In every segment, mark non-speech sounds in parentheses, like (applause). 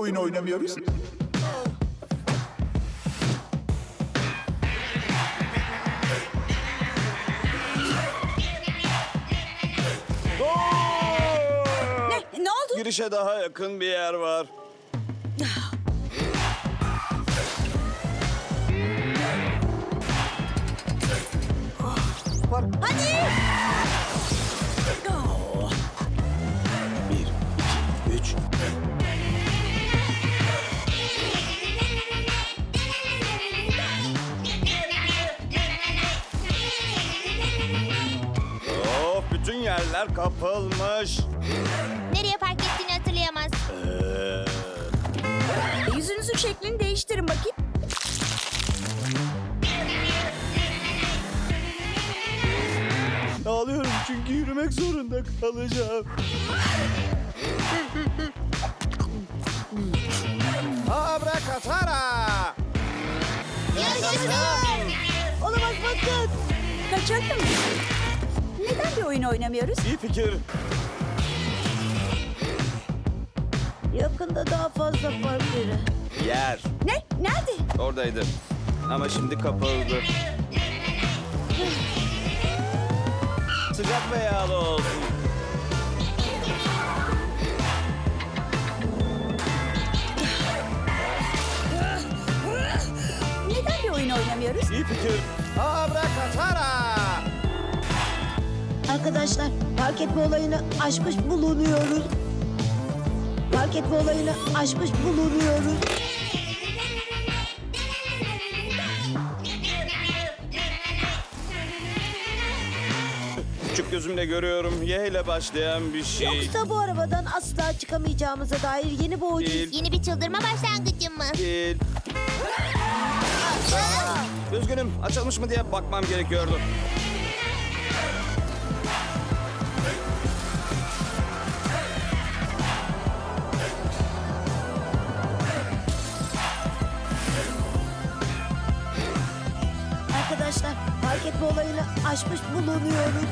oyun oynamıyoruz? Ne, ne oldu? Girişe daha yakın bir yer var. Hadi! Bütün yerler kapılmış. Nereye park ettiğini hatırlayamaz. Ee, Yüzünüzün şeklini değiştirin bakayım. ağlıyorum çünkü yürümek zorunda kalacağım. Abrakatara! Yaşasın! Olamaz bakın. Kaçalım mı? Neden bir oyun oynamıyoruz? İyi fikir. Yakında daha fazla park yeri. Yer. Ne? Nerede? Oradaydı. Ama şimdi kapıldı. Sıcak ve yağlı olsun. Neden bir oyun oynamıyoruz? İyi fikir. Abrakatara! Arkadaşlar park etme olayını aşmış bulunuyoruz. Park etme olayını aşmış bulunuyoruz. Küçük gözümle görüyorum. Y ile başlayan bir şey. Yoksa bu arabadan asla çıkamayacağımıza dair yeni bir oyun. Değil. Yeni bir çıldırma başlangıcı mı? Değil. Üzgünüm. Açılmış mı diye bakmam gerekiyordu. Aşmış bulunuyoruz.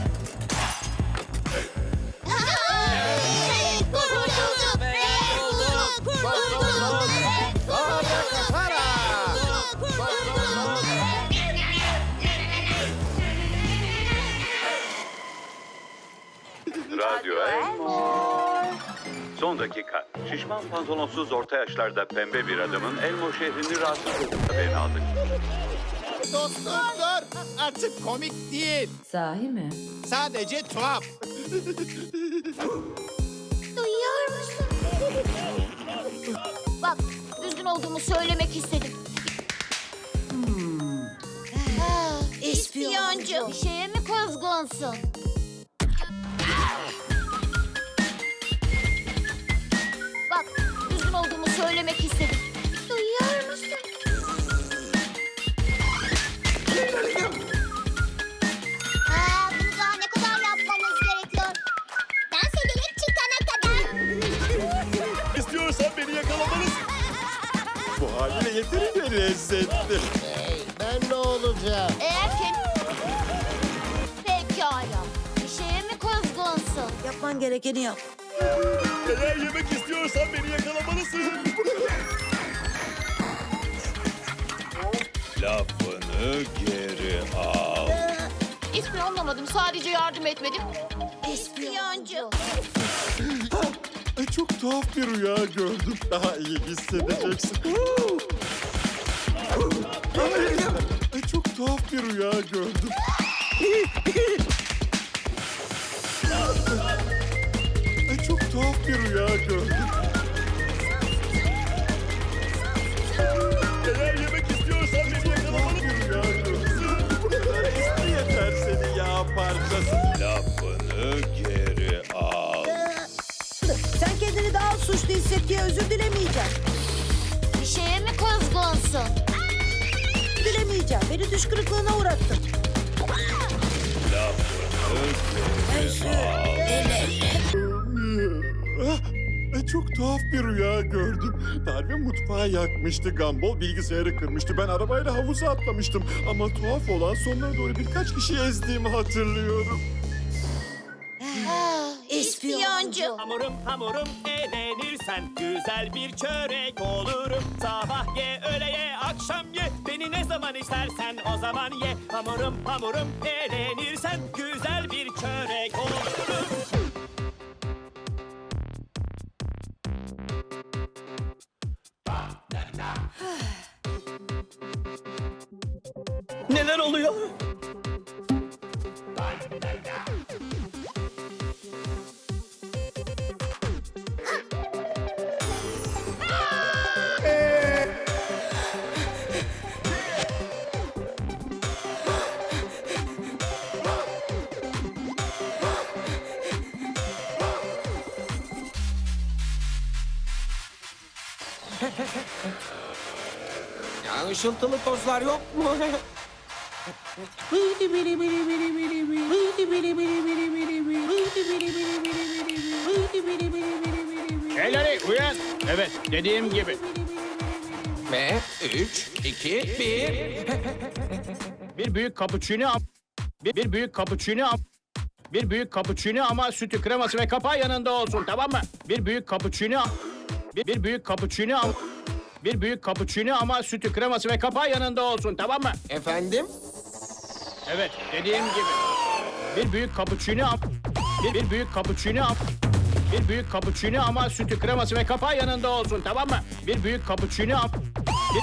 Radyo Elmo. Son dakika. Şişman pantolonsuz orta yaşlarda pembe bir adamın Elmo şehrini rahatsız ettiği haberini aldık. Dostum dur. Artık komik değil. Sahi mi? Sadece tuhaf. Duyuyor musun? Bak, üzgün olduğumu söylemek istedim. Ah, İspiyoncu. Bir şeye mi kızgınsın? Bak, üzgün olduğumu söylemek istedim. Gerekeni yap. Eğer yemek istiyorsan beni yakalamalısın. (laughs) Lafını geri al. İspiyonlamadım. Sadece yardım etmedim. İspiyoncu. Ay, Çok tuhaf bir rüya gördüm. Daha iyi hissedeceksin. Ay, Çok tuhaf bir rüya gördüm. Bir rüya gördüm. Eğer yemek istiyorsan beni yakalamalı bir rüya gördüm. Bu kadar isti yeter seni yağ parçası. Lafını geri al. Sen kendini daha suçlu hisset diye özür dilemeyeceğim. Bir şeye mi kızgınsın? Dilemeyeceğim. Beni düş kırıklığına uğrattın. Ah, Çok tuhaf bir rüya gördüm. Darbe mutfağı yakmıştı. Gumball bilgisayarı kırmıştı. Ben arabayla havuza atlamıştım. Ama tuhaf olan sonlara doğru birkaç kişi ezdiğimi hatırlıyorum. İspiyoncu. Hamurum hamurum beğenirsen güzel bir çörek olurum. Sabah ye, öğle ye, akşam ye. Beni ne zaman istersen o zaman ye. Hamurum hamurum beğenirsen güzel bir çörek Neler oluyor? (laughs) Ya ışıltılı tozlar yok mu? Elleri uyan. Evet dediğim gibi. Ve 3, 2, 1. Bir büyük cappuccino am- bir, bir büyük cappuccino am- bir büyük cappuccino ama sütü kreması ve kapağı yanında olsun tamam mı? Bir büyük cappuccino bir, bir büyük cappuccino am- bir büyük cappuccino ama sütü kreması ve kapağı yanında olsun tamam mı? Efendim? Evet dediğim gibi. Bir büyük cappuccino am- bir, bir büyük cappuccino am- bir büyük cappuccino ama sütü kreması ve kapağı yanında olsun tamam mı? Bir büyük cappuccino am-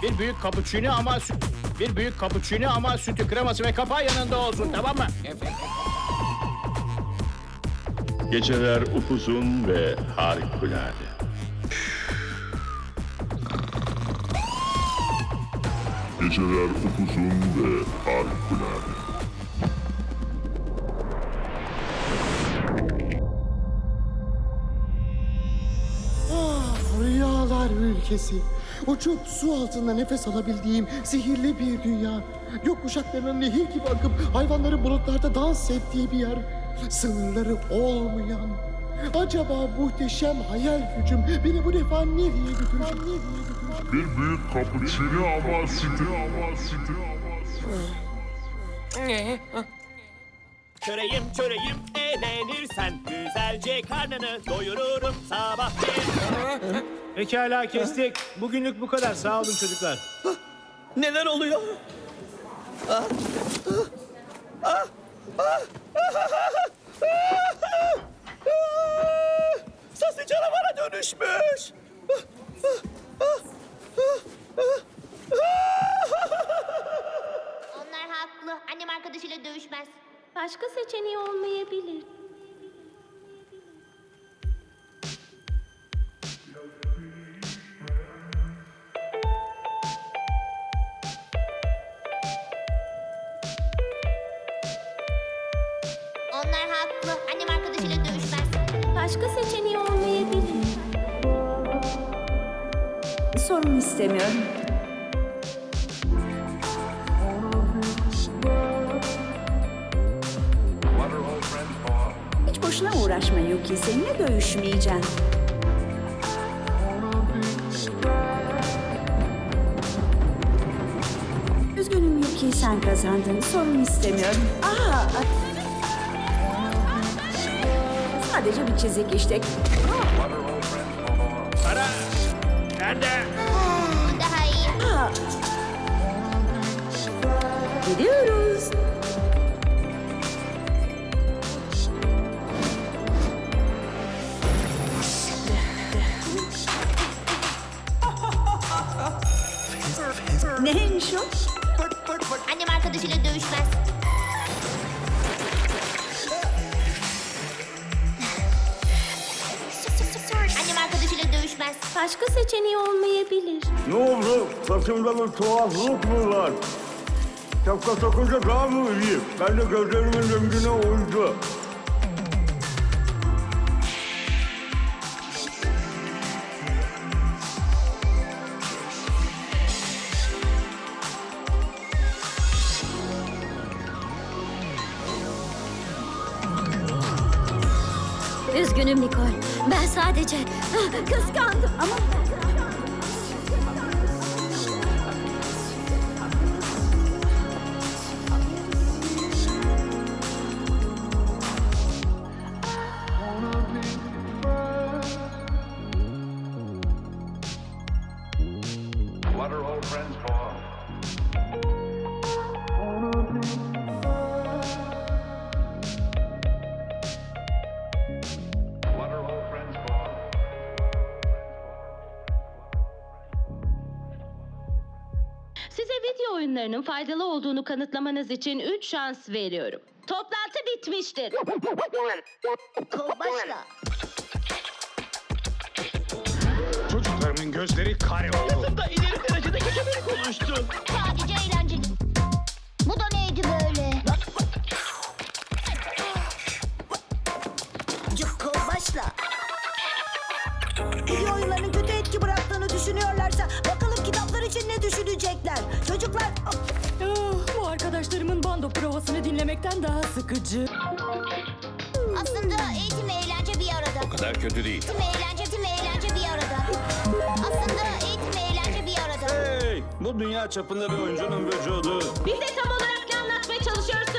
bir, bir büyük cappuccino ama sü- bir büyük cappuccino ama sütü kreması ve kapağı yanında olsun tamam mı? Efendim? Geceler upuzun ve harikulade. Geceler upuzun ve harikulade. Rüyalar ülkesi. Uçup su altında nefes alabildiğim sihirli bir dünya. Gökkuşaklarının nehir gibi akıp hayvanların bulutlarda dans ettiği bir yer. Sınırları olmayan. Acaba muhteşem hayal gücüm beni bu defa nereye götürecek? Nereye götürecek? Bir büyük cappuccino ama sütü ama sütü ama sütü. Çöreğim çöreğim eğlenirsen güzelce karnını doyururum sabah bir. Pekala kestik. Bugünlük bu kadar. Sağ olun çocuklar. Neler oluyor? Sasi canavara dönüşmüş. Onlar haklı. Annem arkadaşıyla dövüşmez. Başka seçeneği olmayabilir. Onlar haklı. Annem arkadaşıyla dövüşmez. Başka seçeneği olmayabilir. Sorun istemiyorum. Hiç boşuna uğraşma Yuki. Seninle dövüşmeyeceğim. Üzgünüm Yuki sen kazandın. Sorun istemiyorum. Aa! Sadece bir çizik işte. Gidiyoruz. Seçeneği olmayabilir. Ne oldu? Saçımda bir tuhaflık mı var? Şapka takınca daha mı iyi? Ben de gözlerimin rengine uydu. Üzgünüm Nicole. Ben sadece ah, faydalı olduğunu kanıtlamanız için 3 şans veriyorum. Toplantı bitmiştir. Başla. Çocuklarımın gözleri kare oldu. Da ileri derecede kötü biri konuştu. Sadece eğlenceli. Bando provasını dinlemekten daha sıkıcı. Aslında eğitim ve eğlence bir arada. O kadar kötü değil. Eğitim ve eğlence, eğitim ve eğlence bir arada. Aslında eğitim ve eğlence bir arada. Hey, bu dünya çapında bir oyuncunun vücudu. Bize tam olarak ne anlatmaya çalışıyorsunuz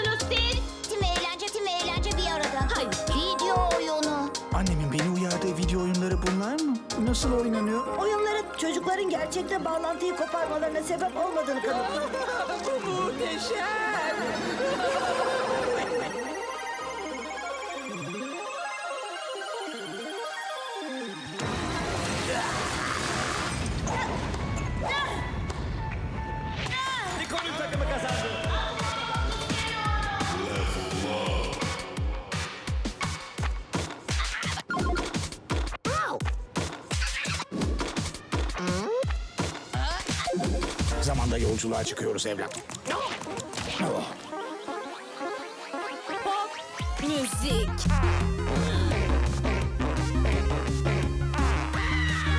Nasıl oynanıyor? oyunların çocukların gerçekte bağlantıyı koparmalarına sebep olmadığını kanıtlıyor. Nikon'un (laughs) yolculuğa çıkıyoruz evlat. Müzik.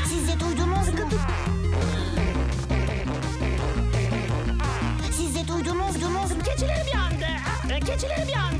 Siz de duydunuz mu? Siz de duydunuz, mu? Keçilerim yandı. Keçilerim yandı.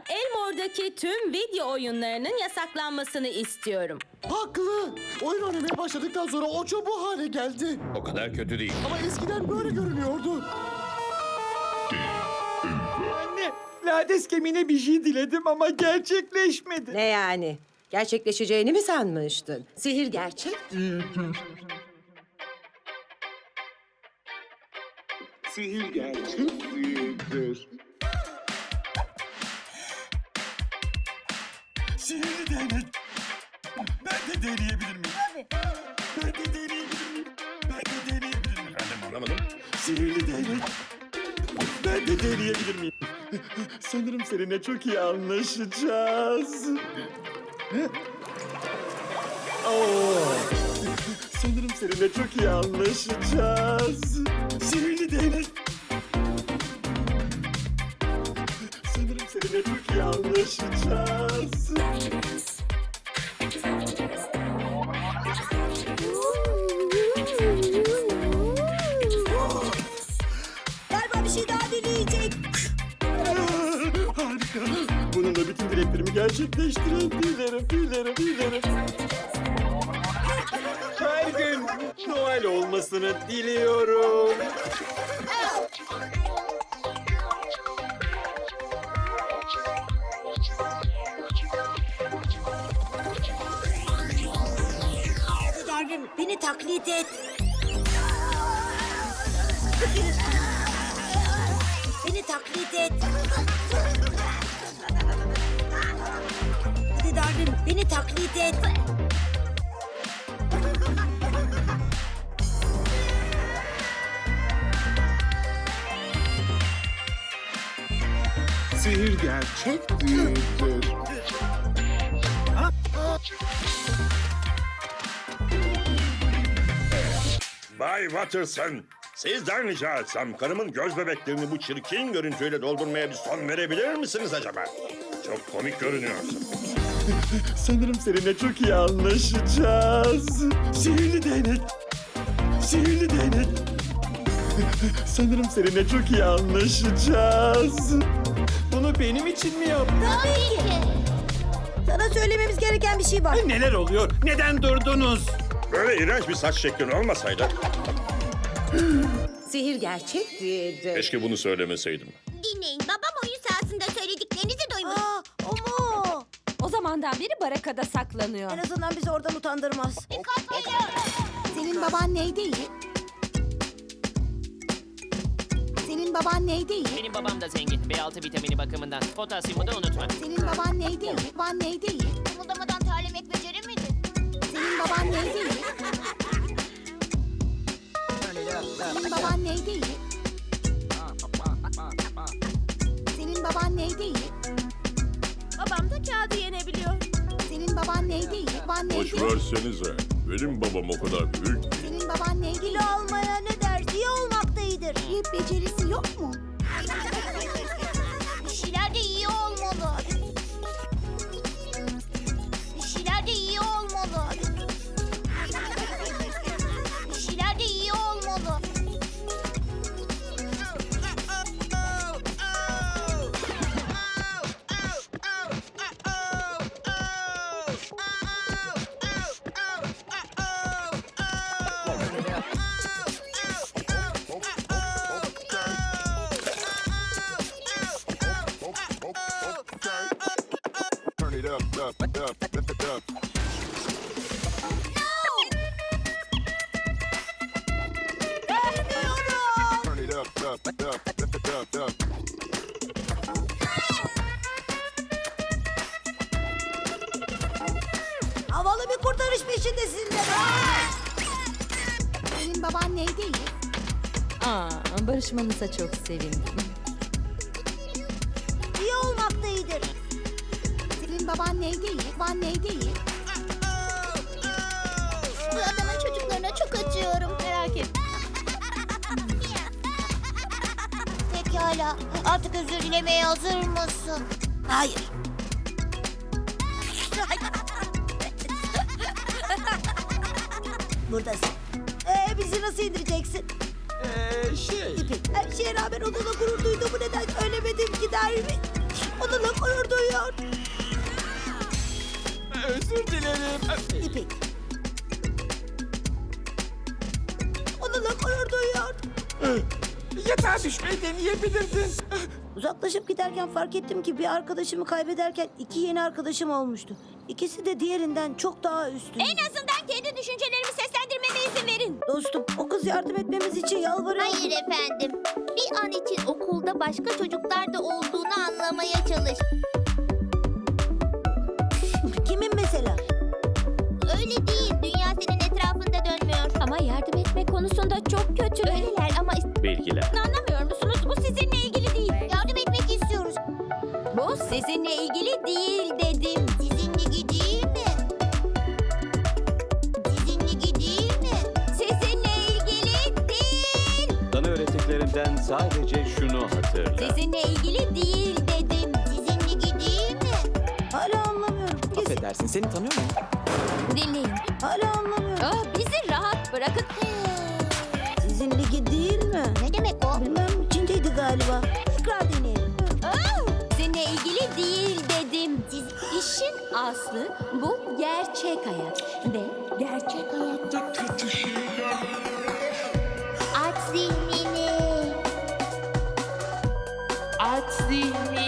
Olarak Elmore'daki tüm video oyunlarının yasaklanmasını istiyorum. Haklı. Oyun oynamaya başladıktan sonra Oço bu hale geldi. O kadar kötü değil. Ama eskiden böyle görünüyordu. Anne, lades kemiğine bir şey diledim ama gerçekleşmedi. Ne yani? Gerçekleşeceğini mi sanmıştın? Sihir gerçek. Sihir gerçek değildir. Değnek. Ben de deneyebilir miyim? Ben de deneyebilir miyim? Ben de deneyebilir miyim? Efendim anlamadım. Sihirli değnek. Ben de deneyebilir miyim? Sanırım seninle çok iyi anlaşacağız. Oo. Sanırım seninle çok iyi anlaşacağız. Sihirli anlaşacağız. Galiba bir şey daha deneyecek. Harika. Bununla bütün dileklerimi gerçekleştiren dilerim, dilerim, dilerim. Her gün Noel olmasını diliyorum. Taklit et. beni taklit et. Hadi Darwin beni taklit et. Sihir gerçek değildir. Bay Watterson, sizden rica etsem karımın göz bebeklerini bu çirkin görüntüyle doldurmaya bir son verebilir misiniz acaba? Çok komik görünüyorsun. (laughs) Sanırım seninle çok iyi anlaşacağız. Sihirli değnek. Sihirli değnek. (laughs) Sanırım seninle çok iyi anlaşacağız. Bunu benim için mi yaptın? Tabii ki. Sana söylememiz gereken bir şey var. Neler oluyor? Neden durdunuz? Böyle iğrenç bir saç şeklin olmasaydı Sihir gerçek değildir. keşke bunu söylemeseydim. Dinleyin babam oyun sahasında söylediklerinizi duymuş. Aa, ama O zamandan beri barakada saklanıyor. en azından bizi oradan utandırmaz. Senin baban neydi iyi? Senin baban neydi iyi? Benim babam da zengin. B6 vitamini bakımından. Potasyumu da unutma. Senin baban neydi iyi? Baban neydi iyi? Baban neydi iyi? Senin baban neydi iyi? Senin baban neydi iyi? Babam da kağıdı yenebiliyor. Senin baban neydi iyi? Baban neydi Boş iyi? versenize. Benim babam o kadar büyük. Senin baban neydi iyi? Kilo almaya ne der? İyi olmakta iyidir. Bir becerisi yok mu? Havalı bir kurtarış peşindesinler. Senin baban neydi iyi? Aa, barışmanıza çok sevindim. İyi olmakta iyidir. Senin baban neydi iyi? Baban neydi iyi? Bu adamın çocuklarına çok acıyorum. Merak etme. Pekala. Artık özür dilemeye hazır mısın? Hayır. Buradasın. Ee, bizi nasıl indireceksin? Ee, şey... İpek, her şeye rağmen onunla gurur duyduğumu neden söylemedim ki der mi? Onunla gurur duyuyor. Özür dilerim. İpek. Onunla gurur duyuyor. Yatağa düşmeyi deneyebilirdin. Uzaklaşıp giderken fark ettim ki bir arkadaşımı kaybederken iki yeni arkadaşım olmuştu. İkisi de diğerinden çok daha üstün. En azından kendi düşüncelerimi seslendirmeme izin verin. Dostum o kız yardım etmemiz için yalvarıyor. Hayır efendim. Bir an için okulda başka çocuklar da olduğunu anlamaya çalış. Kimin mesela? Öyle değil. Dünya senin etrafında dönmüyor. Ama yardım etme konusunda çok kötü. Öyleler ama Bilgiler. Anlamıyor musunuz? Bu sizinle ilgili değil. yardım etmek istiyoruz. Bu sizinle ilgili değil dedim. Öğrettiklerimden sadece şunu hatırla. Sizinle ilgili değil dedim. Sizinle gideyim mi? Hala anlamıyorum. Kesin. Affedersin seni tanıyor muyum? Dinleyin. Hala anlamıyorum. Ah, bizi rahat bırakın. Sizin ligi değil mi? Ne demek o? Bilmem Çinceydi galiba. Tekrar deneyelim. Ah, Sizinle ilgili değil dedim. İşin aslı bu gerçek hayat. Ve gerçek hayatta kötü şeyler. easy.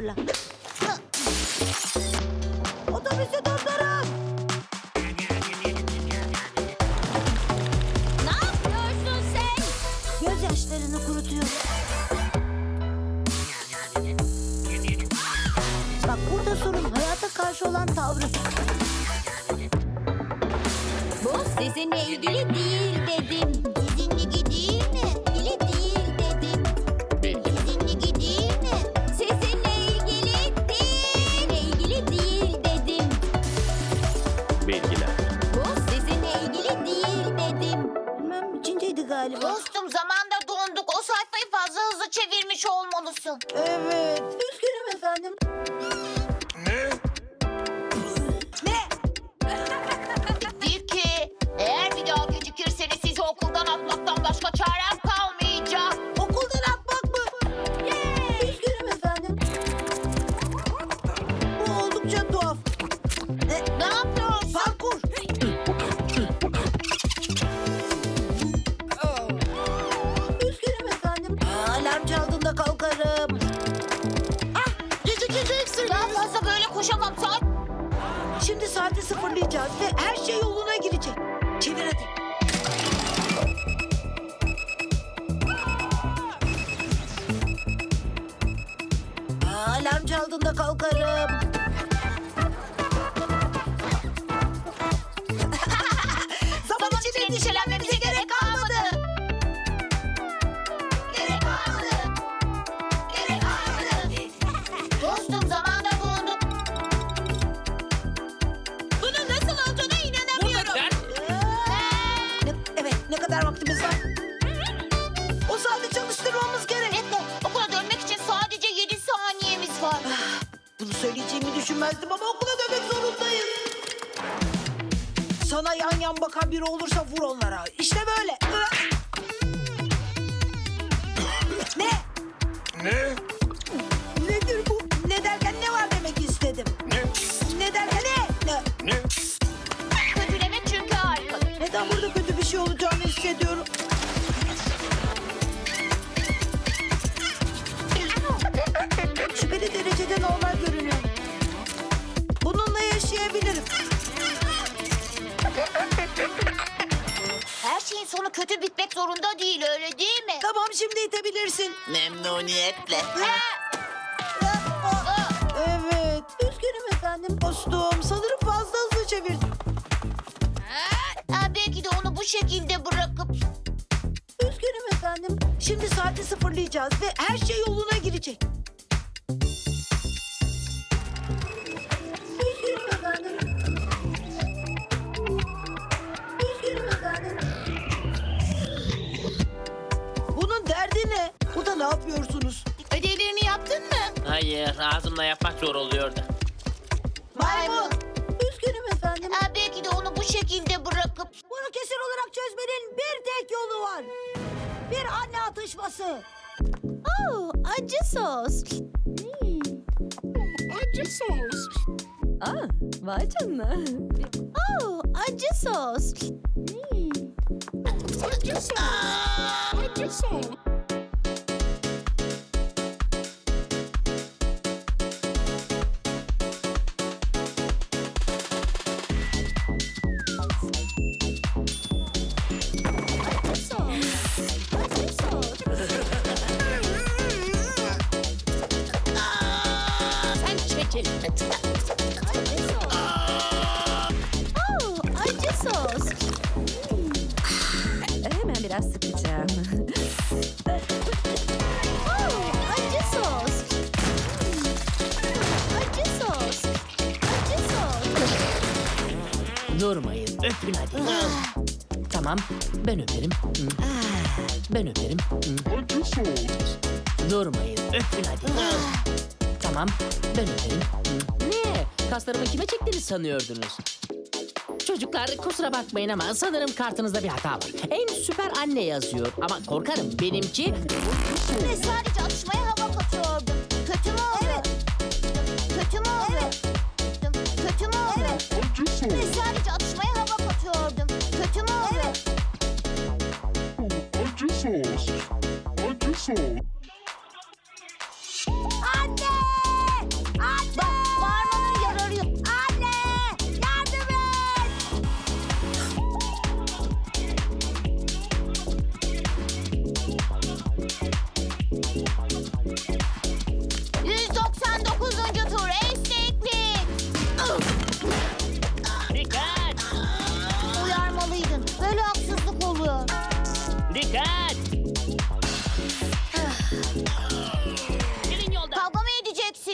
sola. galiba. Dostum zamanda donduk. O sayfayı fazla hızlı çevirmiş olmalısın. Evet. altında kalkarım. Hayır ağzımla yapmak zor oluyordu. Maymun. Üzgünüm efendim. Ha, belki de onu bu şekilde bırakıp... Bunu kesin olarak çözmenin bir tek yolu var. Bir anne atışması. Oh, acı sos. Hmm. Acı sos. Ah, vay canına. Oh, acı sos. Hmm. Acı sos. Acı sos. Tamam. Ben öperim. Ben öperim. Durmayın. Öpün hadi. Tamam. Ben öperim. Ne? Kaslarımı kime çektiğini sanıyordunuz? Çocuklar kusura bakmayın ama sanırım kartınızda bir hata var. En süper anne yazıyor ama korkarım benimki... Ve sadece atışmaya hava katıyordum. Kötü mü oldu? Evet. Kötü mü oldu? Kötü mü oldu? Ve sadece atışmaya cool.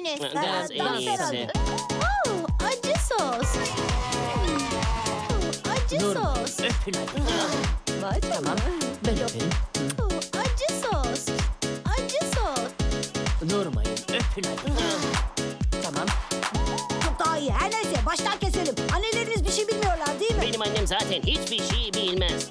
Dans en iyisi. Oh, acı sos. Acı sos. Vay canına. Ben öperim. Oh, acı sos. Acı sos. Durmayın. Öpün hadi. Tamam. Çok daha iyi. Her neyse baştan keselim. Anneleriniz bir şey bilmiyorlar değil mi? Benim annem zaten hiçbir şey bilmez.